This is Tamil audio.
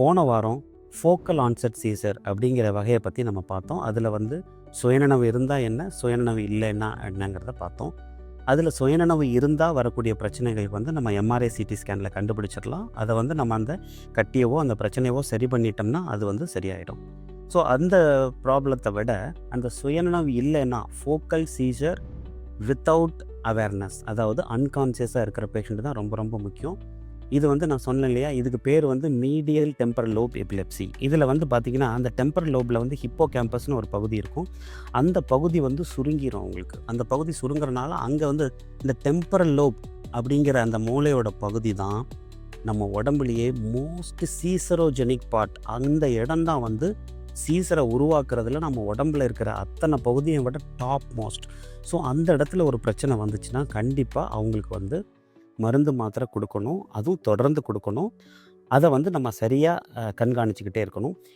போன வாரம் ஃபோக்கல் ஆன்செட் சீசர் அப்படிங்கிற வகையை பற்றி நம்ம பார்த்தோம். அதில் வந்து சுயநனவு இருந்தால் என்ன சுயநனவு இல்லைன்னா என்னங்கிறத பார்த்தோம். அதில் சுயநனவு இருந்தால் வரக்கூடிய பிரச்சனைகள் வந்து நம்ம எம்ஆர்ஐ சிடி ஸ்கேனில் கண்டுபிடிச்சிடலாம். அதை வந்து நம்ம அந்த கட்டியவோ அந்த பிரச்சனையவோ சரி பண்ணிட்டோம்னா அது வந்து சரியாயிடும். ஸோ அந்த ப்ராப்ளத்தை விட அந்த சுயநனவு இல்லைன்னா ஃபோக்கல் சீசர் வித்தவுட் அவேர்னஸ் அதாவது அன்கான்சியஸாக இருக்கிற பேஷண்ட்டு தான் ரொம்ப ரொம்ப முக்கியம். இது வந்து நான் சொன்னேன் இல்லையா? இதுக்கு பேர் வந்து மீடியல் டெம்பரல் லோப் எபிலெப்சி இதில் வந்து பார்த்திங்கன்னா அந்த டெம்பரல் லோபில் வந்து ஹிப்போ கேம்பஸ்னு ஒரு பகுதி இருக்கும். அந்த பகுதி வந்து சுருங்கிடும் உங்களுக்கு. அந்த பகுதி சுருங்குறனால அங்கே வந்து இந்த டெம்பரல் லோப் அப்படிங்கிற அந்த மூளையோட பகுதி தான் நம்ம உடம்புலேயே மோஸ்ட் சீசரோஜெனிக் பார்ட் அந்த இடம் தான் வந்து சீசரை உருவாக்குறதுல நம்ம உடம்புல இருக்கிற அத்தனை பகுதியை விட டாப் மோஸ்ட் ஸோ அந்த இடத்துல ஒரு பிரச்சனை வந்துச்சுன்னா கண்டிப்பாக அவங்களுக்கு வந்து மருந்து மாத்திரை கொடுக்கணும் அதுவும் தொடர்ந்து கொடுக்கணும். அதை வந்து நம்ம சரியாக கண்காணிச்சுக்கிட்டே இருக்கணும்.